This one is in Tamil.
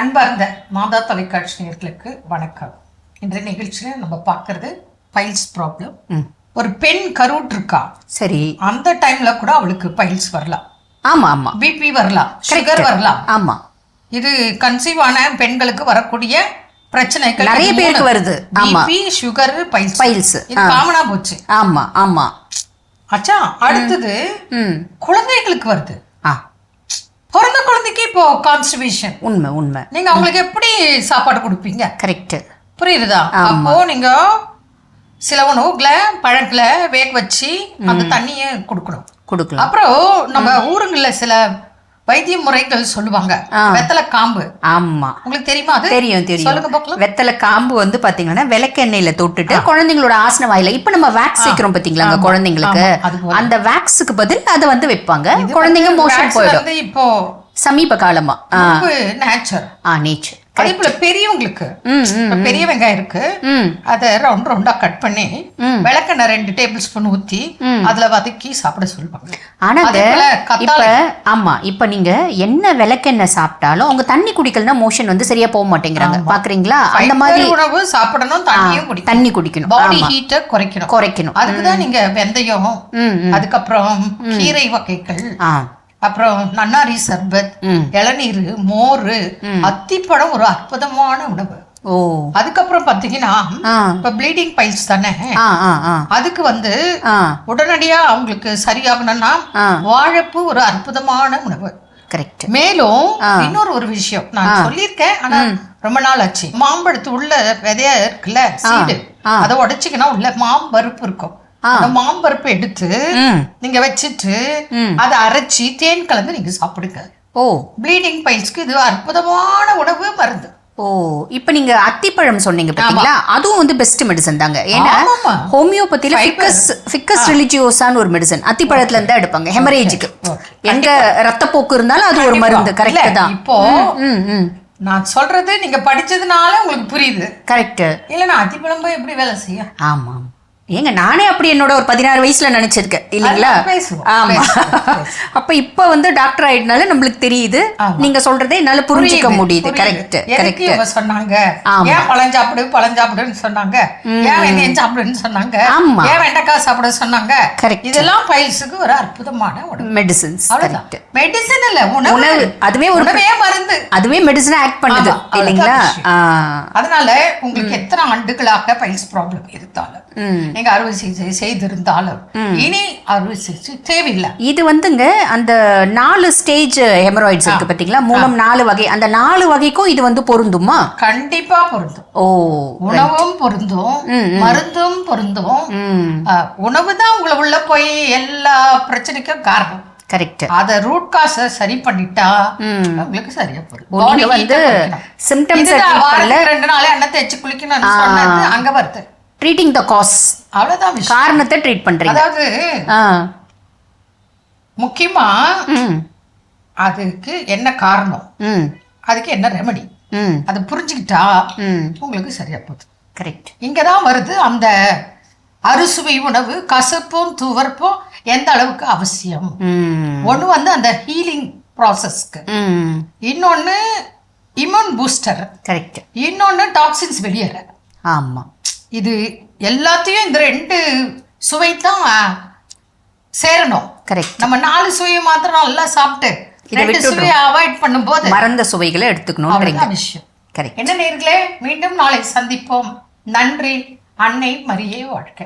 அன்பார்ந்த மாதா தொலைக்காட்சி நேயர்களுக்கு வணக்கம். இன்றைய நிகழ்ச்சியில் நம்ம பார்க்கறது பைல்ஸ் ப்ராப்ளம் ஒரு பெண் கருவுட்டு இருக்கா? சரி. அந்த டைம்ல கூட அவளுக்கு பைல்ஸ் வரலாம். ஆமா ஆமா. பிபி வரலாம். சுகர் வரலாம். ஆமா. இது கன்சீவ் ஆன பெண்களுக்கு வரக்கூடிய பிரச்சனைகள் நிறைய பேருக்கு வருது. பிபி சுகர் பைல்ஸ் பைல்ஸ் இது காமனா போச்சு. ஆமா ஆமா. அச்சா அடுத்தது குழந்தைகளுக்கு வருது. பிறந்த குழந்தைக்கு இப்போ கான்ஸ்டிபேஷன் உண்மை உண்மை. நீங்க அவங்களுக்கு எப்படி சாப்பாடு கொடுப்பீங்க? கரெக்ட் புரியுதா அப்போ நீங்க சில உணவுகளை பழங்களை வேக வச்சு அந்த தண்ணியை கொடுக்கணும். கொடுக்கலாம். அப்புறம் நம்ம ஊருங்கள்ல சில வைத்திய முறைகள் சொல்லுவாங்க. வெத்தலை காம்பு ஆமா. உங்களுக்கு தெரியுமா அது? தெரியும் தெரியும். வெத்தலை காம்பு வந்து பாத்தீங்கன்னா விளக்கெண்ணெயில தொட்டுட்டு குழந்தைங்களோட ஆசன வாயில இப்ப நம்ம வேக்ஸ் வைக்கிறோம் பாத்தீங்களாங்க குழந்தைங்களுக்கு. அந்த வேக்ஸுக்கு பதில் அதை வந்து வைப்பாங்க. குழந்தைங்க மோஷன் போயிடும். இப்போ சமீப காலமா. நேச்சர் ஆ நேச்சர் அதே போல பெரியவங்களுக்கு. பெரிய வெங்காயம் இருக்கு அதை ரவுண்ட் ரவுண்டா கட் பண்ணி. விளக்கெண்ணெய் ரெண்டு டேபிள் ஸ்பூன் ஊத்தி அதுல வதக்கி சாப்பிட சொல்லுவாங்க. போல இப்ப ஆமா இப்ப நீங்க என்ன விளக்கெண்ணெய் சாப்பிட்டாலும் அவங்க தண்ணி குடிக்கலனா மோஷன் வந்து சரியா போக மாட்டேங்கிறாங்க. பாக்குறீங்களா? அந்த மாதிரி உணவு சாப்பிடணும் தண்ணியும் குடிக்கணும். தண்ணி குடிக்கணும். பாடி ஹீட்டை குறைக்கணும். குறைக்கணும். அதுக்கு தான் நீங்க வெந்தயம். அதுக்கப்புறம் கீரை வகைகள் அப்புறம் நன்னாரி சர்பத். இளநீர் மோர் அத்திப்பழம் ஒரு அற்புதமான உணவு. ஓ. அதுக்கப்புறம் பாத்தீங்கன்னா இப்ப ப்ளீடிங் பைல்ஸ் தானே? அதுக்கு வந்து உடனடியா அவங்களுக்கு சரியாகணும்னா. வாழைப்பூ ஒரு அற்புதமான உணவு. கரெக்ட் மேலும் இன்னொரு ஒரு விஷயம் நான் சொல்லியிருக்கேன் ஆனா ரொம்ப நாள் ஆச்சு. மாம்பழத்து உள்ள விதைய இருக்குல்ல சீடு. அதை உடைச்சிக்கினா உள்ள மாம்பருப்பு இருக்கும். மாம்பருப்பு எடுத்து நீங்க வச்சுட்டு அதை அரைச்சி தேன் கலந்து நீங்க சாப்பிடுங்க. ஓ. ப்ளீடிங் பைல்ஸ்க்கு இது அற்புதமான உணவு மருந்து. ஓ. இப்போ நீங்க அத்திப்பழம் சொன்னீங்க பாத்தீங்களா? அதுவும் வந்து பெஸ்ட் மெடிசன் தாங்க. ஏன்னா. ஹோமியோபதியில ஃபிக்கஸ் ஃபிக்கஸ் ரிலிஜியோசான்னு ஒரு மெடிசன் அத்திப்பழத்துல இருந்தா எடுப்பாங்க. ஹெமரேஜுக்கு. எங்க ரத்தப்போக்கு இருந்தாலும் அது ஒரு மருந்து. கரெக்ட் தான். இப்போ நான் சொல்றது நீங்க படிச்சதுனால உங்களுக்கு புரியுது. கரெக்ட் இல்லைன்னா அதிபலம்பு எப்படி வேலை செய்யும் ஆமாம். ஏங்க நானே அப்படி என்னோட ஒரு பதினாறு வயசுல நினைச்சிருக்கேன். இல்லைங்களா? ஆமா. அப்ப இப்ப வந்து டாக்டர் ஆயிட்டனால நம்மளுக்கு தெரியுது. நீங்க சொல்றதை என்னால புரிஞ்சுக்க முடியுது. கரெக்ட் கரெக்ட் சொன்னாங்க. ஏன் பழம் சாப்பிடு பழம் சாப்பிடுன்னு சொன்னாங்க? ஏன் வெந்தயம் சாப்பிடுன்னு சொன்னாங்க? ஆமா. ஏன் வெண்டைக்காய் சாப்பிட சொன்னாங்க? Correct. இதெல்லாம் பைல்ஸுக்கு ஒரு அற்புதமான மெடிசின்ஸ் கரெக்ட் மெடிசன் இல்ல உணவு. அதுவே உணவே மருந்து. அதுவே மெடிசனா ஆக்ட் பண்ணுது இல்லைங்களா? அதனால உங்களுக்கு எத்தனை ஆண்டுகளாக பைல்ஸ் ப்ராப்ளம் இருந்தாலும் நீங்க அறுவை சிகிச்சை செய்திருந்தாலும் இனி அறுவை சிகிச்சை தேவையில்லை. இது வந்துங்க அந்த நாலு ஸ்டேஜ் ஹெமராய்ட்ஸ் இருக்கு பாத்தீங்களா? மூலம் நாலு வகை. அந்த நாலு வகைக்கும் இது வந்து பொருந்துமா? கண்டிப்பா பொருந்தும். ஓ உணவும் பொருந்தும் மருந்தும் பொருந்தும். உணவு தான் உங்களை உள்ள போய் எல்லா பிரச்சனைக்கும் காரணம். கரெக்ட் அத ரூட் காச சரி பண்ணிட்டா. உங்களுக்கு சரியா Body வந்து வாரத்துக்கு ரெண்டு நாளே எண்ணெய் தேய்ச்சி குளிக்கணும்னு சொன்னது அங்க வருது. ட்ரீட்டிங் த காஸ் அவ்வளவுதான் விஷயம். காரணத்தை ட்ரீட் பண்றீங்க. அதாவது ஆ. முக்கியமா ம். அதுக்கு என்ன காரணம்? அதுக்கு என்ன ரெமடி அதை புரிஞ்சுக்கிட்டா உங்களுக்கு சரியா போகுது. கரெக்ட் இங்கதான் வருது அந்த அறுசுவை உணவு கசப்பும் துவர்ப்பும் எந்த அளவுக்கு அவசியம்? ஒண்ணு வந்து அந்த ஹீலிங் ப்ராசஸ்க்கு ம். இன்னொன்னு இம்யூன் பூஸ்டர் கரெக்ட் இன்னொன்னு டாக்ஸின்ஸ் வெளியேற. ஆமா. இது எல்லாத்தையும் இந்த ரெண்டு சுவை தான் சேரணும். கரெக்ட் நம்ம நாலு சுவையை மாத்திரம் நல்லா சாப்பிட்டு ரெண்டு. சுவையை அவாய்ட் பண்ணும்போது மறந்த சுவைகளை அவ்வளவுதான் விஷயம். கரெக்ட் என்ன நேர்களே மீண்டும் நாளை சந்திப்போம். நன்றி. அன்னை மரியே வாழ்க்கை